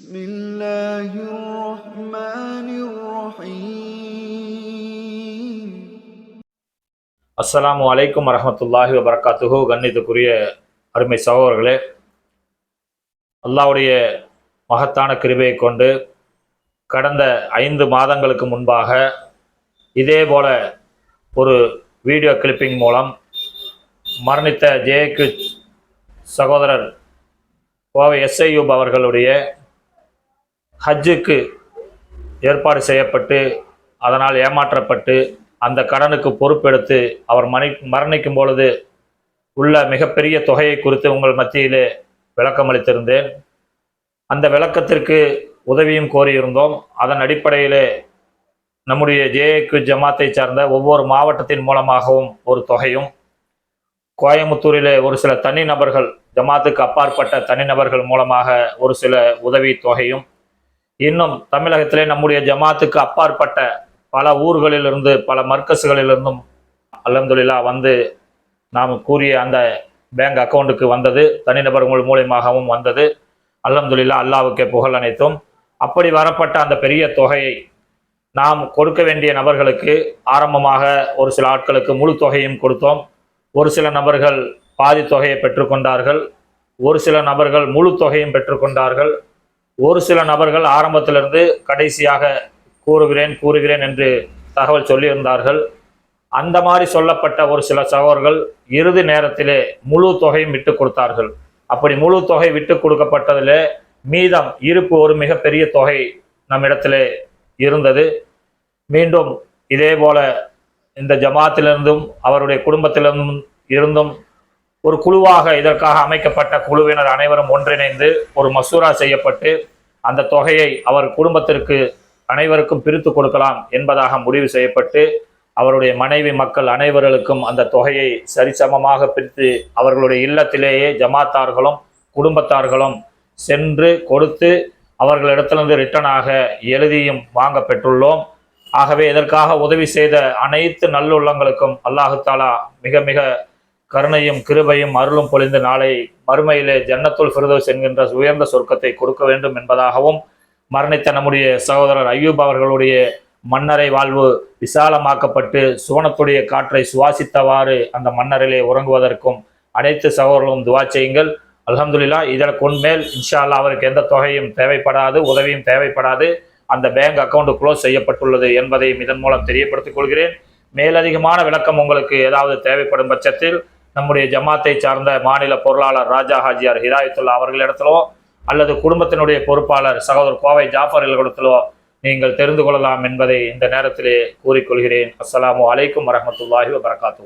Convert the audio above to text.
بسم الله الرحمن الرحيم அஸ்ஸலாமு அலைக்கும் வரஹ்மத்துல்லாஹி வபரகாத்துஹு கண்ணியத்துக்குரிய அருமை சகோதரர்களே அல்லாஹ்வுடைய மகத்தான கிருபையை கொண்டு கடந்த ஐந்து மாதங்களுக்கு முன்பாக இதே போல ஒரு வீடியோ கிளிப்பிங் மூலம் மரணித்த ஜேக்கு சகோதரர் கோவை எஸ்ஐயூப் அவர்களுடைய ஹஜ்ஜுக்கு ஏற்பாடு செய்யப்பட்டு அதனால் ஏமாற்றப்பட்டு அந்த கடனுக்கு பொறுப்பெடுத்து அவர் மணி மரணிக்கும் பொழுது உள்ள மிகப்பெரிய தொகையை குறித்து உங்கள் மத்தியிலே விளக்கம் அளித்திருந்தேன். அந்த விளக்கத்திற்கு உதவியும் கோரியிருந்தோம். அதன் அடிப்படையிலே நம்முடைய ஜேஏக்கு ஜமாத்தை சார்ந்த ஒவ்வொரு மாவட்டத்தின் மூலமாகவும் ஒரு தொகையும் கோயமுத்தூரிலே ஒரு சில தனிநபர்கள் ஜமாத்துக்கு அப்பாற்பட்ட தனிநபர்கள் மூலமாக ஒரு சில உதவி தொகையும் இன்னும் தமிழகத்திலே நம்முடைய ஜமாத்துக்கு அப்பாற்பட்ட பல ஊர்களிலிருந்து பல மர்க்கஸுகளிலிருந்தும் அல்ஹம்துலில்லா வந்து நாம் கூறிய அந்த பேங்க் அக்கௌண்ட்டுக்கு வந்தது. தனிநபர்கள் மூலியமாகவும் வந்தது. அல்ஹம்துலில்லா அல்லாவுக்கே புகழ் அனைத்தும். அப்படி வரப்பட்ட அந்த பெரிய தொகையை நாம் கொடுக்க வேண்டிய நபர்களுக்கு ஆரம்பமாக ஒரு சில ஆட்களுக்கு முழு தொகையும் கொடுத்தோம். ஒரு சில நபர்கள் பாதி தொகையை பெற்றுக்கொண்டார்கள். ஒரு சில நபர்கள் முழு தொகையும் பெற்றுக்கொண்டார்கள். ஒரு சில நபர்கள் ஆரம்பத்திலிருந்து கடைசியாக கூறுகிறேன் கூறுகிறேன் என்று தகவல் சொல்லியிருந்தார்கள். அந்த மாதிரி சொல்லப்பட்ட ஒரு சில சகோதரர்கள் இறுதி நேரத்திலே முழு தொகையும் விட்டு கொடுத்தார்கள். அப்படி முழு தொகை விட்டு கொடுக்கப்பட்டதிலே மீதம் இருப்பு ஒரு மிகப்பெரிய தொகை நம்மிடத்திலே இருந்தது. மீண்டும் இதே போல இந்த ஜமாத்திலிருந்தும் அவருடைய குடும்பத்திலிருந்தும் இருந்தும் ஒரு குழுவாக இதற்காக அமைக்கப்பட்ட குழுவினர் அனைவரும் ஒன்றிணைந்து ஒரு மசூரா செய்யப்பட்டு அந்த தொகையை அவர் குடும்பத்திற்கு அனைவருக்கும் பிரித்து கொடுக்கலாம் என்பதாக முடிவு செய்யப்பட்டு அவருடைய மனைவி மக்கள் அனைவர்களுக்கும் அந்த தொகையை சரிசமமாக பிரித்து அவர்களுடைய இல்லத்திலேயே ஜமாத்தார்களும் குடும்பத்தார்களும் சென்று கொடுத்து அவர்களிடத்திலிருந்து ரிட்டனாக எழுதியும் வாங்க பெற்றுள்ளோம். ஆகவே இதற்காக உதவி செய்த அனைத்து நல்லுள்ளங்களுக்கும் அல்லாஹு தாலா மிக மிக கருணையும் கிருபையும் அருளும் பொழிந்து நாளை மறுமையிலே ஜன்னத்துல் ஃபிரதோஸ் என்கின்ற உயர்ந்த சொர்க்கத்தை கொடுக்க வேண்டும் என்பதாகவும் மரணித்த நம்முடைய சகோதரர் ஐயூப் அவர்களுடைய மன்னரை வாழ்வு விசாலமாக்கப்பட்டு சுவனத்துடைய காற்றை சுவாசித்தவாறு அந்த மன்னரிலே உறங்குவதற்கும் அனைத்து சகோதரர்களும் துவா செய்யுங்கள். அலமதுல்லா இதற்கு உண்மேல் இன்ஷா அல்லாஹ் அவருக்கு எந்த தொகையும் தேவைப்படாது உதவியும் தேவைப்படாது. அந்த பேங்க் அக்கௌண்ட் க்ளோஸ் செய்யப்பட்டுள்ளது என்பதையும் இதன் மூலம் தெரியப்படுத்திக் கொள்கிறேன். மேலதிகமான விளக்கம் உங்களுக்கு ஏதாவது தேவைப்படும் பட்சத்தில் நம்முடைய ஜமாத்தை சார்ந்த மாநில பொருளாளர் ராஜா ஹாஜியார் ஹிதாயத்துல்லா அவர்களிடத்திலோ அல்லது குடும்பத்தினுடைய பொறுப்பாளர் சகோதரர் கோவை ஜாஃபர் இடத்திலோ நீங்கள் தெரிந்து கொள்ளலாம் என்பதை இந்த நேரத்திலே கூறிக்கொள்கிறேன். அஸ்லாம் அலைக்கும் வரமத்துல்லாஹி வபரகாத்து